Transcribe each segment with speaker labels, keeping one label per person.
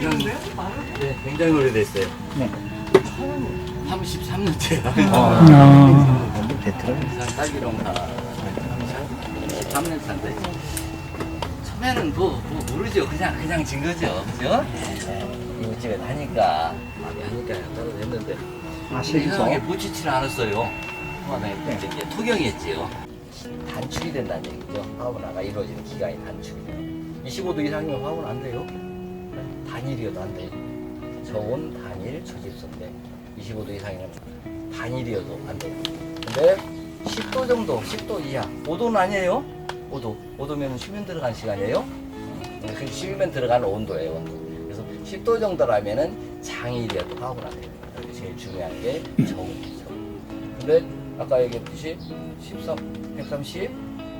Speaker 1: 네, 굉장히 오래됐어요.
Speaker 2: 네.
Speaker 1: 33년째야.
Speaker 2: 아.
Speaker 1: 베트남 딸기 농사 3년 차인데 처음에는 뭐, 뭐 모르죠. 그냥 그냥 진 거죠. 그죠? 이 집에 하니까 마음에 하니까 따로 됐는데
Speaker 2: 아,
Speaker 1: 세상에 보치지를 않았어요. 처음에 이제 토경했지요. 단축이 된다는 얘기죠. 화분화가 이루어지는 기간이 단축이 돼요. 25도 이상이면 화분 안 돼요. 단일이어도 안 돼요. 저온, 단일, 저집소인데 25도 이상이면 단일이어도 안 돼요. 근데 10도 정도, 10도 이하, 5도는 아니에요. 5도, 5도면 수면 들어간 시간이에요. 네, 그 수면 들어가는 온도예요. 온도. 그래서 10도 정도라면은 장일이어도 화분화 돼요. 여기 제일 중요한 게 저온이죠. 근데 아까 얘기했듯이 13, 130,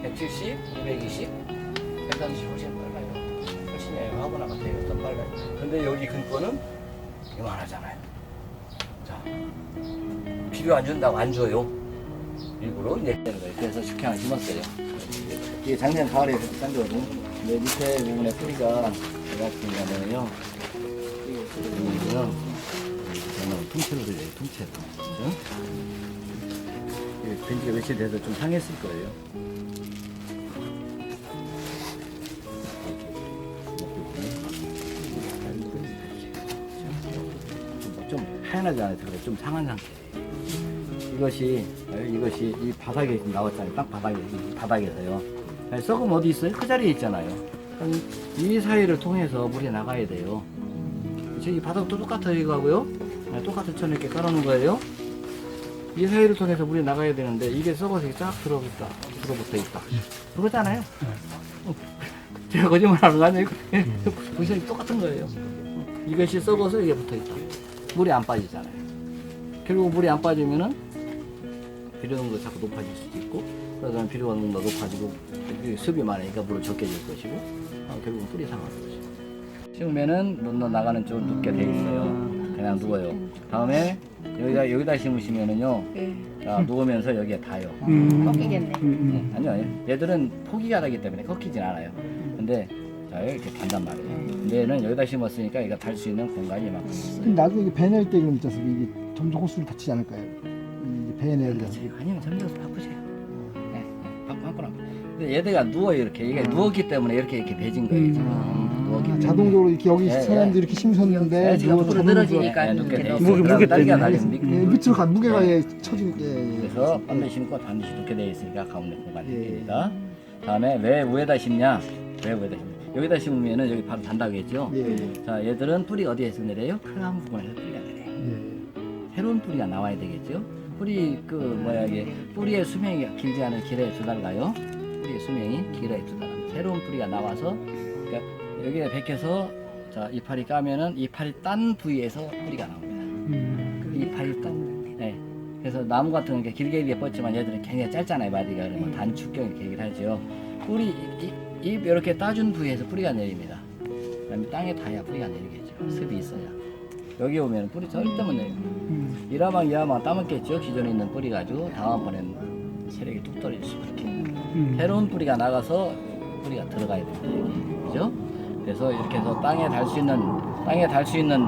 Speaker 1: 170, 220, 130 훨씬 예, 화분화가 돼요. 더 빨라요. 근데 여기 근거는 이만하잖아요. 자, 비료 안 준다고 안 줘요. 일부러 내는 거예요. 그래서 숙향을 심었어요. 이게 작년 가을에 딴 거거든요. 근데 밑에 부분에 뿌리가. 이거요. 정말 통째로 들려요. 통째로. 그죠? 벤지가 며칠 돼서 좀 상했을 거예요. 하얀하지 않아요. 그래 좀 상한 상태예요. 이것이 어, 이것이 이 바닥에 지금 나왔잖아요. 딱 바닥에 이 바닥에서요. 아니, 썩음 어디 있어요? 그 자리에 있잖아요. 이 사이를 통해서 물이 나가야 돼요. 이 바닥도 똑같아요 이거하고요. 네, 똑같은 천을 이렇게 깔아놓은 거예요. 이 사이를 통해서 물이 나가야 되는데 이게 썩어서 쫙 들어붙다 들어붙어 있다. 그거잖아요. 어, 제가 거짓말하는 거 아니에요? 보시면 똑같은 거예요. 이것이 썩어서 이게 붙어 있다. 물이 안 빠지잖아요. 결국 물이 안 빠지면은 비료 농도 자꾸 높아질 수도 있고 그러다 비료 농도 높아지고 이 습이 많으니까 물을 적게 줄 것이고 어, 결국은 뿌리 상하는 거죠. 심으면은 논너 나가는 쪽은 눕게 돼 있어요. 그냥 누워요. 다음에 여기다 여기다 심으시면은요.
Speaker 3: 네.
Speaker 1: 자, 누우면서 여기에 닿아요.
Speaker 2: 음.
Speaker 3: 꺾이겠네.
Speaker 2: 음.
Speaker 1: 네, 아니요, 아니요. 얘들은 포기가 나기 때문에 꺾이진 않아요. 근데 자 이렇게 단단 말이에요. 얘는 여기다 심었으니까 얘가 달 수 있는 공간이 이만큼 있어요.
Speaker 4: 나중에 이게 배낼 때 그럼 있잖아요. 이게 점점 호수를 다치지 않을까요? 이게 배내야.
Speaker 1: 그렇지. 아니면 잠겨서 바꾸세요. 네, 네, 바꾸 바꾸라. 근데 얘들가 누워 이렇게 이게 누웠기 때문에 이렇게 이렇게 배진 거예요.
Speaker 4: 음.
Speaker 1: 지금. 누웠기
Speaker 4: 아,
Speaker 1: 때문에.
Speaker 4: 자동적으로 이렇게 여기
Speaker 1: 예,
Speaker 4: 사람들이
Speaker 1: 예.
Speaker 4: 이렇게 심으셨는데
Speaker 1: 네, 지금
Speaker 4: 누워서
Speaker 1: 앞으로
Speaker 4: 자동으로
Speaker 3: 늘어지니까
Speaker 1: 네, 돼
Speaker 3: 이렇게
Speaker 1: 있어요.
Speaker 2: 무게, 무게 때문에.
Speaker 1: 달리면
Speaker 4: 예. 밑으로 가 무게가
Speaker 1: 네.
Speaker 4: 예, 게 예, 예.
Speaker 1: 그래서 반드시 심고 반드시 눕게 되어 있으니까 가운데 공간이
Speaker 4: 예.
Speaker 1: 생깁니다. 다음에 왜 위에다 심냐? 왜 위에다 심냐? 여기다 심으면은 여기 바로 단다겠죠?
Speaker 4: 예, 예.
Speaker 1: 자, 얘들은 뿌리 어디에서 내려요? 클라운 부분에서 뿌리가 내려요.
Speaker 4: 예.
Speaker 1: 새로운 뿌리가 나와야 되겠죠? 뿌리 그 뭐야 이게 뿌리의 수명이 길지 않은 길에 두 달 가요. 뿌리의 수명이 길어야 두 달. 새로운 뿌리가 나와서 그러니까 여기에 베껴서 자 이파리 까면은 이파리 딴 부위에서 뿌리가 나옵니다.
Speaker 4: 음.
Speaker 1: 이파리 딴. 네. 그래서 나무 같은 건 이렇게 길게 길게 뻗지만 얘들은 굉장히 짧잖아요 마디가 그러면 단축경 이렇게 얘기를 하죠. 뿌리 이, 이 이렇게 따준 부위에서 뿌리가 내립니다. 그다음에 땅에 닿아야 뿌리가 내리겠죠. 습이 있어야. 여기 오면 뿌리 절대 못 내립니다.
Speaker 4: 음.
Speaker 1: 이라방 이하방 따먹겠죠. 기존에 있는 뿌리 가지고 다음번엔 세력이 뚝 떨어질 수 그렇게
Speaker 2: 음.
Speaker 1: 새로운 뿌리가 나가서 뿌리가 들어가야 됩니다. 여기. 그죠? 그래서 이렇게 해서 땅에 달 수 있는 땅에 달 수 있는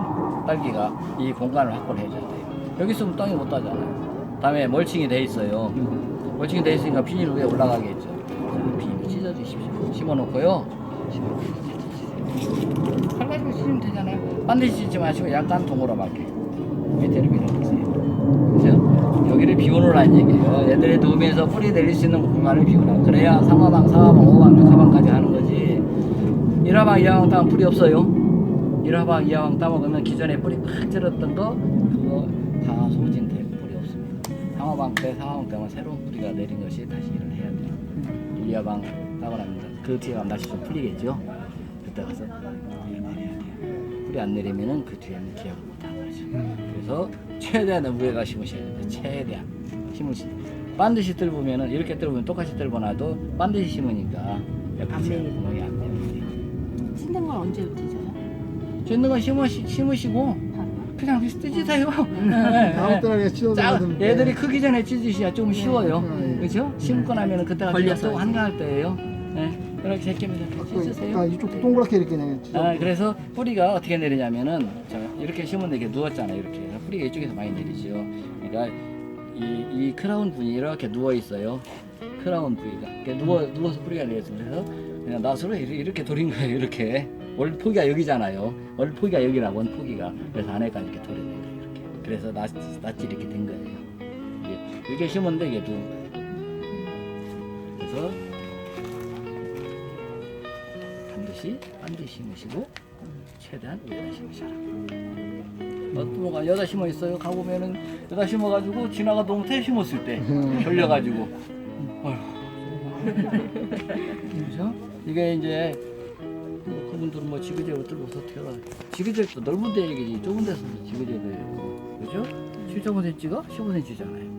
Speaker 1: 딸기가 이 공간을 확보를 해줘야 돼요. 여기 있으면 땅이 못 따잖아요. 다음에 멀칭이 돼 있어요. 멀칭이 돼 있으니까 비닐 위에 올라가겠죠. 그럼 비닐 찢어주십시오. 심어 놓고요. 심어주세요. 칼가지고 찢으면 되잖아요. 반드시 찢지 마시고 약간 동그랗게 밑에를 밀어주세요. 그죠? 여기를 비워놓으라는 얘기예요. 애들이 누우면서 뿌리 내릴 수 있는 공간을 비워놔. 그래야 상하방, 사하방, 오하방, 육하방까지 하는 거지. 1하방, 2하방 따면 뿌리 없어요. 1하방, 2하방 따먹으면 기존에 뿌리 팍 들었던 거 그거 다 소진되고 뿌리 없습니다. 3하방 때, 4하방 때면 새로운 뿌리가 내린 것이 다시 해 야 돼요. 2하방 따고 나면 그 뒤에 가면 다시 좀 풀리겠죠. 그때 가서 뿌리를 내려야 돼요. 뿌리 안 내리면은 그 뒤에는 기억을 못하는 거죠. 그래서 최대한의 무게가 심으셔야 됩니다. 최대한 심으시. 반드시 뜰보면은 이렇게 뜰보면 똑같이 뜰보나도 반드시 심으니까 옆에
Speaker 3: 안
Speaker 1: 제가. 구멍이
Speaker 3: 안건 언제 찢어요?
Speaker 1: 찢는 건 심으, 심으시고 그냥 뜯으세요.
Speaker 4: 다음 달에 받으면
Speaker 1: 얘들이 크기 전에 찢으셔야 좀 쉬워요.
Speaker 4: 네.
Speaker 1: 그렇죠? 심고 나면은 그때가
Speaker 3: 걸려서
Speaker 1: 또 한가할 때예요. 네, 이렇게 제끼면 이렇게 씻으세요.
Speaker 4: 아 이쪽 동그랗게 이렇게 그냥
Speaker 1: 아, 그래서 뿌리가 어떻게 내리냐면은 자, 이렇게 심으면 이렇게 누웠잖아요. 이렇게 그래서 뿌리가 이쪽에서 많이 내리죠. 그러니까 이, 이 크라운 부위 이렇게 누워 있어요. 크라운 부위가 이렇게 누워 누워서 뿌리가 내렸어요. 그래서 그냥 낫으로 이렇게, 돌린 거예요. 이렇게 원래 포기가 여기잖아요. 원래 포기가 여기라고 원 포기가 그래서 안에가 이렇게 돌린 거예요. 이렇게 그래서 낫 낫이 이렇게 된 거예요. 이게 이렇게 심었는데 이게 누운 거예요. 반드시 반드시 심으시고 최대한 위에다 심으셔라. 어떤 거가 여기다 심어 있어요. 가보면은 여기다 심어가지고 지나가 너무 태 심었을 때 걸려가지고. 그죠? 이게 이제 뭐 그분들은 뭐 지그재그로 뚫고 어떻게 하나 지그재그도 넓은 데 얘기지 좁은 데서 지그재그 해요. 그죠? 7.5cm가 15cm잖아요.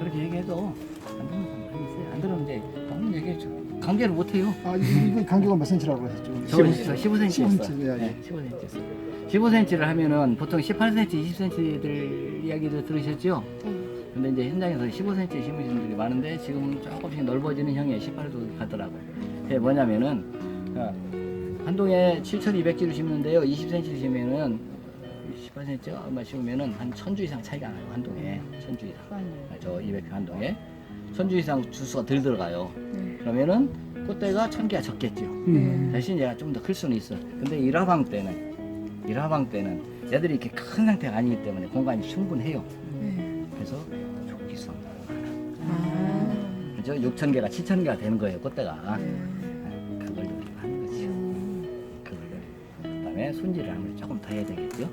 Speaker 1: 그렇게 얘기해도 안 듣는 사람이 있어요. 안 들으면 이제 너무 얘기해줘. 관계를 못해요.
Speaker 4: 아 이거 간격가 몇 센치라고 하셨죠?
Speaker 1: 저번에 15cm
Speaker 4: 15cm
Speaker 1: 했어요.
Speaker 4: 네,
Speaker 1: 네, 15cm 했어요. 15cm를 하면은 보통 18cm, 20cm들 이야기도 들으셨죠? 근데 이제 현장에서 15cm 심으시는 분들이 많은데 지금은 조금씩 넓어지는 형의 18도 가더라고요. 그게 뭐냐면은 어, 한 동에 7,200지를 심는데요. 20cm를 심으면은 18cm가 얼마 심으면은 한 1000주 이상 차이가 나요. 한 동에 1000주 이상. 아, 저 200평 한 동에 1000주 이상 주수가 덜 들어가요. 그러면은 꽃대가 1000개가 적겠죠.
Speaker 2: 음.
Speaker 1: 대신 얘가 좀 더 클 수는 있어. 근데 일화방 때는 일화방 때는 얘들이 이렇게 큰 상태가 아니기 때문에 공간이 충분해요. 그래서 조기 수확 그죠? 6천 개가 7천 개가 되는 거예요. 꽃대가. 그걸 우리가 하는 거죠. 그걸 그다음에 손질을 하면 조금 더 해야 되겠죠.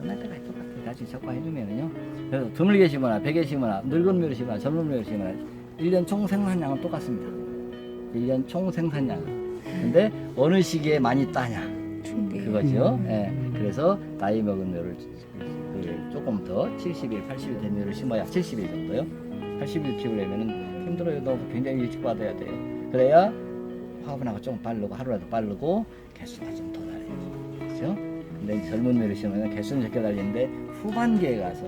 Speaker 1: 끝날 때까지 똑같아요. 다시 적과 해주면은요. 그래서 드물게 심거나 베개 심거나 늙은 묘를 심거나 젊은 묘를 심거나 1년 총 생산량은 똑같습니다. 1년 총 생산량은. 근데 어느 시기에 많이 따냐 그거죠. 예. 그래서 나이 먹은 묘를 그 조금 더 70일, 80일 된 묘를 심어야 70일 정도요. 80일 키우려면은 힘들어요. 너무 굉장히 일찍 받아야 돼요. 그래야 화분하고 좀 빠르고 하루라도 빠르고 개수가 좀 더 달아요. 그렇죠? 근데 젊은 묘를 심으면 개수는 적게 달리는데 후반기에 가서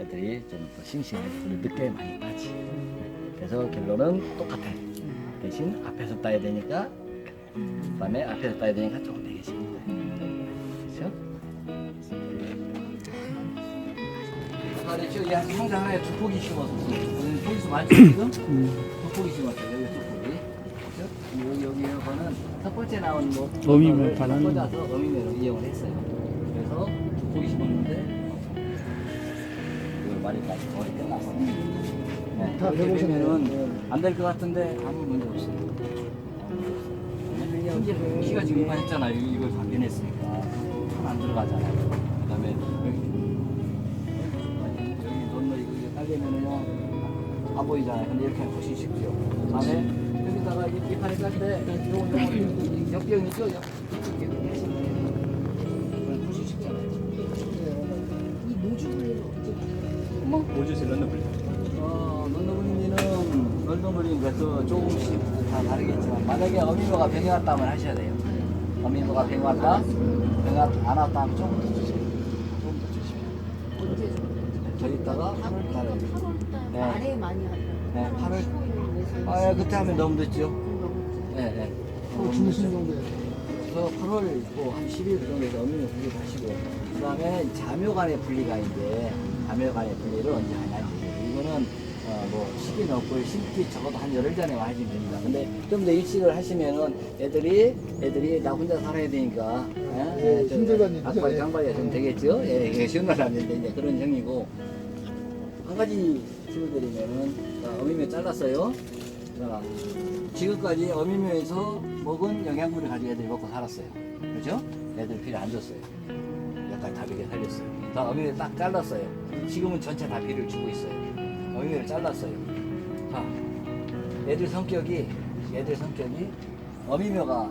Speaker 1: 애들이 좀 더 싱싱해서 늦게 많이 빠지. 그래서 결론은 똑같아요. 대신 앞에서 따야 되니까 그다음에 앞에서 따야 되니까 조금 되게 거예요. 그렇죠? 아까 저기 한 상자 하나에 두 포기 심어서 오늘 포기수 많죠 지금? 두 포기 심었어요 여기 두 포기. 그렇죠? 여기 여기 이거는 첫 번째 나온 뭐
Speaker 2: 어미묘
Speaker 1: 다
Speaker 2: 반환.
Speaker 1: 꽂아서 어미묘로 이용을 했어요. 그래서 두 포기 심었는데 이걸 말이까지 거의 끝났어. 네,
Speaker 4: 다
Speaker 1: 이렇게
Speaker 4: 배우셨네요.
Speaker 1: 되면은 안 될 것 같은데 아무 문제 없어요. 왜냐면 키가 지금 이만 했잖아요. 이걸 확인했으니까 안 들어가잖아요. 그다음에 여기 여기 논너 이거 깔려면은요 안 보이잖아요. 근데 이렇게 훨씬 쉽죠. 그다음에 여기다가 이 이파리 깔때 요거 요거 역병 있죠? 역 이렇게 하시면 돼요. 그럼 훨씬 쉽잖아요.
Speaker 3: 이 모주 분리는 어떻게
Speaker 2: 모주 질렀는 불.
Speaker 1: 어, 그래서 조금씩 다 다르겠지만 만약에 어미묘가 병이 왔다면 하셔야 돼요. 어미묘가 병이 왔다, 병이 안 왔다 하면 조금 더 주세요. 조금 더 주시면. 저 이따가 8월 달에
Speaker 3: 8월달
Speaker 1: 네.
Speaker 3: 말에 많이 하더라고요.
Speaker 1: 네, 8월.
Speaker 3: 15일
Speaker 1: 아, 예, 그때 하면 너무 늦죠. 네, 네.
Speaker 4: 어, 중순 정도에
Speaker 1: 그래서 8월 뭐한 10일 정도에서 어미묘 분리 하시고 그 다음에 자묘간의 분리가 이제 자묘간의 분리를 언제 하냐 이거는 어, 뭐 시기는 없고 심기 적어도 한 열흘 전에 와 하시면 됩니다. 근데 좀 더 일찍을 하시면은 애들이 애들이 나 혼자 살아야 되니까 예,
Speaker 4: 예, 힘들거든요. 예.
Speaker 1: 장발이 좀 되겠죠. 예, 이게 쉬운 날 하면 이제 그런 형이고 한 가지 집어드리면은 자, 어미묘 잘랐어요. 자, 지금까지 어미묘에서 먹은 영양분을 가지고 애들이 먹고 살았어요. 그죠? 애들 피를 안 줬어요. 약간 다르게 살렸어요. 자, 어미묘 딱 잘랐어요. 지금은 전체 다 피를 주고 있어요. 어미묘를 잘랐어요. 자, 애들 성격이, 애들 성격이 어미묘가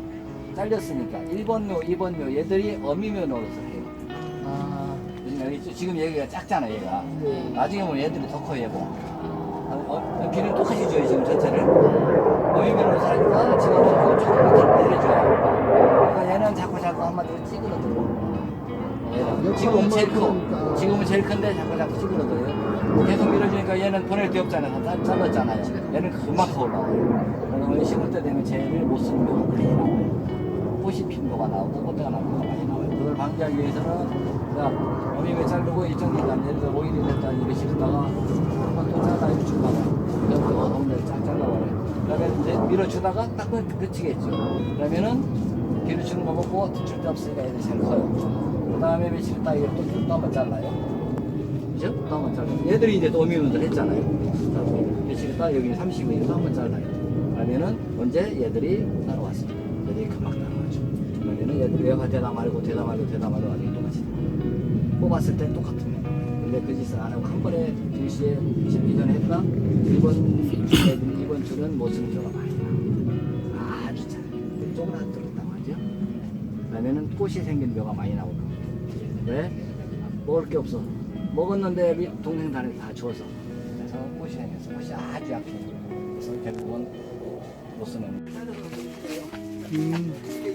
Speaker 1: 잘렸으니까 1번 묘, 2번 묘 얘들이 어미묘 노릇을 해요.
Speaker 4: 아?
Speaker 1: 지금 얘가 작잖아, 얘가.
Speaker 4: 네.
Speaker 1: 나중에 보면 얘들이 더 커, 얘고. 어, 비를 똑같이 줘요, 지금 전체를. 어미면으로 살니까 지금 조금 밑으로 내려줘요. 그러니까 얘는 자꾸 자꾸 한마디로 찌그러들어.
Speaker 4: 옆으로
Speaker 1: 지금은 제일 커.
Speaker 4: 크니까.
Speaker 1: 지금은 제일 큰데 자꾸 자꾸 찌그러들어요. 계속 밀어주니까 얘는 보낼 데 없잖아요. 다 잘랐잖아요. 얘는 더 올라와요. 그래서 심을 때 되면 쟤를 못 쓰는 경우가 많이 나와요. 꽃이 핀 거가 나오고 꽃대가 나는 거가 많이 나와요. 그걸 방지하기 위해서는 자, 어미가 자르고 일정 기간 예를 들어 5일이 됐다 이렇게 심다가 한번 또 잘라 주다가 여기 어동네를 쫙 잘라버려요. 그러면 이제 밀어주다가 딱 끝- 끝이겠죠. 그러면은 뒤로 주는 거 먹고 뒤줄 데 없으니까 애들이 잘 커요. 그 다음에 며칠 있다 이거 또, 또 한번 잘라요. 그죠? 또 한 번 잘라요. 얘들이 이제 또 어미운을 했잖아요. 있다 여기 30일 또 한번 잘라요. 그러면은 언제 얘들이 따라왔어요. 얘들이 금방 따라와죠. 그러면은 얘들이 대다 말고 대다 말고 아니 똑같이 뽑았을 때 똑같은 거예요. 근데 그 짓을 안 하고 한 번에 동시에 심기 전에 했다. 이번 이번 주는 못 쓰는 경우가 많이 나와요. 아주 잘. 쪼그라들었단 말이죠. 그러면은 꽃이 생긴 묘가 많이 나오고. 왜? 먹을 게 없어. 먹었는데 미- 동생 다리 다 주워서. 그래서 꽃이 생겼어. 꽃이 아주 약해. 그래서 대부분 못 쓰는.
Speaker 4: 음.